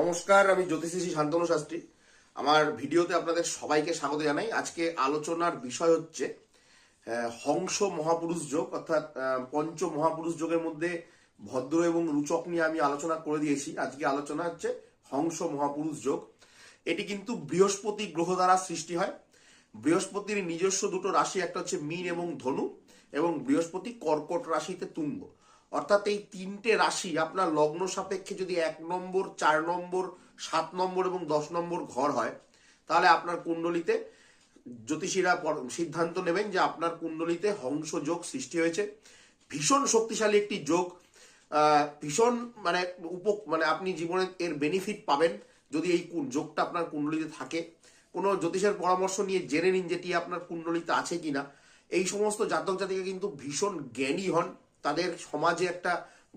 নমস্কার, আমি জ্যোতিষী শান্তনু শাস্ত্রী। আমার ভিডিওতে আপনাদের সবাইকে স্বাগত জানাই। আজকে আলোচনার বিষয় হচ্ছে হংস মহাপুরুষ যোগ, অর্থাৎ পঞ্চ মহাপুরুষ যোগের মধ্যে ভদ্র এবং রুচক নিয়ে আমি আলোচনা করে দিয়েছি। আজকে আলোচনা হচ্ছে হংস মহাপুরুষ যোগ। এটি কিন্তু বৃহস্পতি গ্রহ দ্বারা সৃষ্টি হয়। বৃহস্পতির নিজস্ব দুটো রাশি, একটা হচ্ছে মীন এবং ধনু, এবং বৃহস্পতি কর্কট রাশিতে তুঙ্গ। অর্থাৎ এই তিনটে রাশি আপনার লগ্ন সাপেক্ষে যদি এক নম্বর, চার নম্বর, সাত নম্বর এবং দশ নম্বর ঘর হয়, তাহলে আপনার কুণ্ডলিতে জ্যোতিষীরা সিদ্ধান্ত নেবেন যে আপনার কুণ্ডলিতে হংস যোগ সৃষ্টি হয়েছে। ভীষণ শক্তিশালী একটি যোগ। ভীষণ মানে উপ মানে আপনি জীবনে এর বেনিফিট পাবেন যদি এই যোগটা আপনার কুণ্ডলিতে থাকে। কোনো জ্যোতিষের পরামর্শ নিয়ে জেনে নিন যেটি আপনার কুণ্ডলিতে আছে কিনা। এই সমস্ত জাতক জাতিকা কিন্তু ভীষণ জ্ঞানী হন। তাদের সমাজে একটা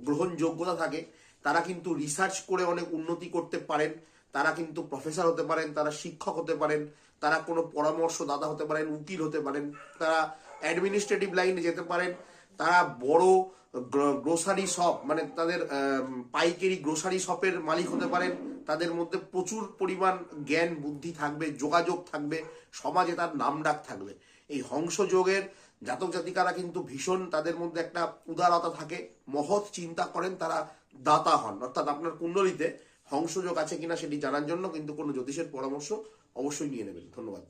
গ্রহণযোগ্যতা থাকে, তারা কিন্তু রিসার্চ করে অনেক উন্নতি করতে পারেন, তারা কিন্তু প্রফেসর হতে পারেন, তারা শিক্ষক হতে পারেন, তারা কোনো পরামর্শদাতা হতে পারেন, উকিল হতে পারেন, তারা অ্যাডমিনিস্ট্রেটিভ লাইনে যেতে পারেন, তারা বড় গ্রোসারি শপ মানে তাদের পাইকারি গ্রোসারি শপের মালিক হতে পারেন, তাদের মধ্যে প্রচুর পরিমাণ জ্ঞান, বুদ্ধি থাকবে, যোগাযোগ থাকবে, সমাজে তার নাম ডাক থাকবে। এই হংসযোগের জাতক জাতিকারা কিন্তু ভীষণ তাদের মধ্যে একটা উদারতা থাকে, মহৎ চিন্তা করেন, তারা দাতা হন। অর্থাৎ আপনার কুণ্ডলিতে হংসযোগ আছে কিনা সেটি জানার জন্য কিন্তু কোনো জ্যোতিষের পরামর্শ অবশ্যই নিয়ে নেবেন। ধন্যবাদ।